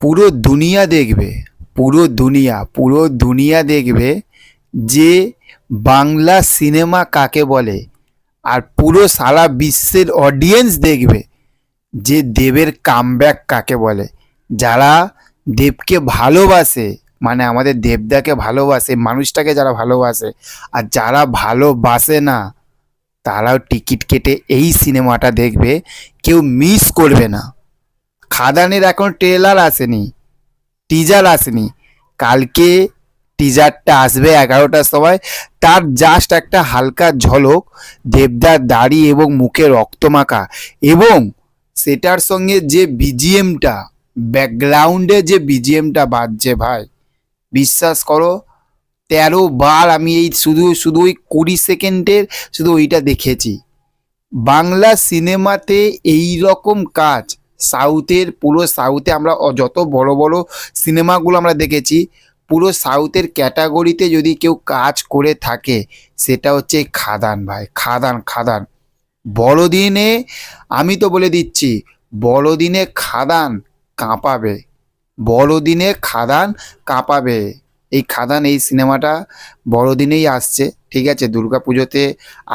পুরো দুনিয়া দেখবে, পুরো দুনিয়া পুরো দুনিয়া দেখবে যে বাংলা সিনেমা কাকে বলে আর পুরো সারা বিশ্বের অডিয়েন্স দেখবে যে দেবের কামব্যাক কাকে বলে। যারা দেবকে ভালোবাসে মানে আমাদের দেবদাকে ভালোবাসে, মানুষটাকে যারা ভালোবাসে, আর যারা ভালোবাসে না, তারাও টিকিট কেটে এই সিনেমাটা দেখবে, কেউ মিস করবে না। খাদানের এখন ট্রেলার আসেনি টিজার আসেনি। কালকে টিজারটা আসবে এগারোটার সময়, তার জাস্ট একটা হালকা ঝলক, দেবদার দাড়ি এবং মুখে রক্তমাখা এবং সেটার সঙ্গে যে বিজিএমটা ব্যাকগ্রাউন্ডে যে বিজিএমটা বাজছে ভাই, বিশ্বাস করো, তেরো বার আমি এই শুধু শুধু ওই কুড়ি সেকেন্ডের শুধু ওইটা দেখেছি। বাংলা সিনেমাতে এই রকম কাজ সাউথের, পুরো সাউথে আমরা যত বড় বড় সিনেমাগুলো আমরা দেখেছি, পুরো সাউথের ক্যাটাগরিতে যদি কেউ কাজ করে থাকে, সেটা হচ্ছে খাদান ভাই, খাদান খাদান। বড়দিনে, আমি তো বলে দিচ্ছি, বড়দিনে খাদান কাঁপাবে। বড়দিনে খাদান কাঁপাবে। এই খাদান এই সিনেমাটা বড়দিনেই আসছে, ঠিক আছে? দুর্গা পুজোতে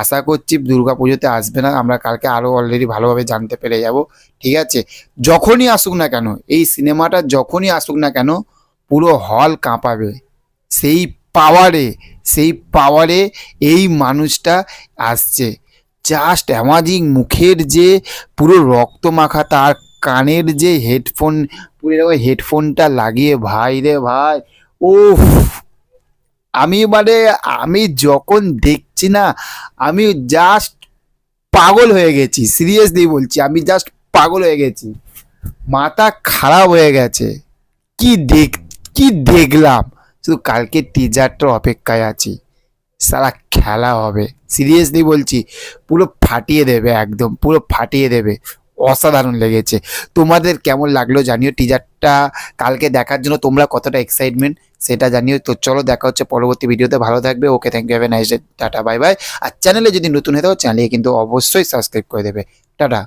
আশা করছি দুর্গা পুজোতে আসবে না, আমরা কালকে আরও অলরেডি ভালোভাবে জানতে পেরে যাব, ঠিক আছে? যখনই আসুক না কেন, এই সিনেমাটা যখনই আসুক না কেন, পুরো হল কাঁপাবে। সেই পাওয়ারে সেই পাওয়ারে এই মানুষটা আসছে। জাস্ট অ্যামাজিং মুখের যে পুরো রক্ত মাখা তার কানের যে হেডফোন পুরো হেডফোনটা লাগিয়ে, ভাই রে ভাই উফ, আমি মানে আমি যখন দেখছি না, আমি জাস্ট পাগল হয়ে গেছি সিরিয়াসলি বলছি, আমি জাস্ট পাগল হয়ে গেছি। মাথা খারাপ হয়ে গেছে। কি দেখ, কি দেখলাম? শুধু কালকে টিজারটার অপেক্ষায় আছি। সারা খেলা হবে। সিরিয়াসলি বলছি, পুরো ফাটিয়ে দেবে একদম, পুরো ফাটিয়ে দেবে। অসাধারণ লেগেছে। তোমাদের কেমন লাগল জানিও টিজারটা কালকে দেখার জন্য, তোমরা কতটা এক্সাইটমেন্ট সেটা জানিও। তো চলো দেখা হচ্ছে পরবর্তী ভিডিওতে ভালো থাকবে okay thank you have a nice tata bye bye আর চ্যানেলে যদি নতুন হয়ে থাকো চ্যানেলে কিন্তু অবশ্যই সাবস্ক্রাইব করে দেবে। টাটা।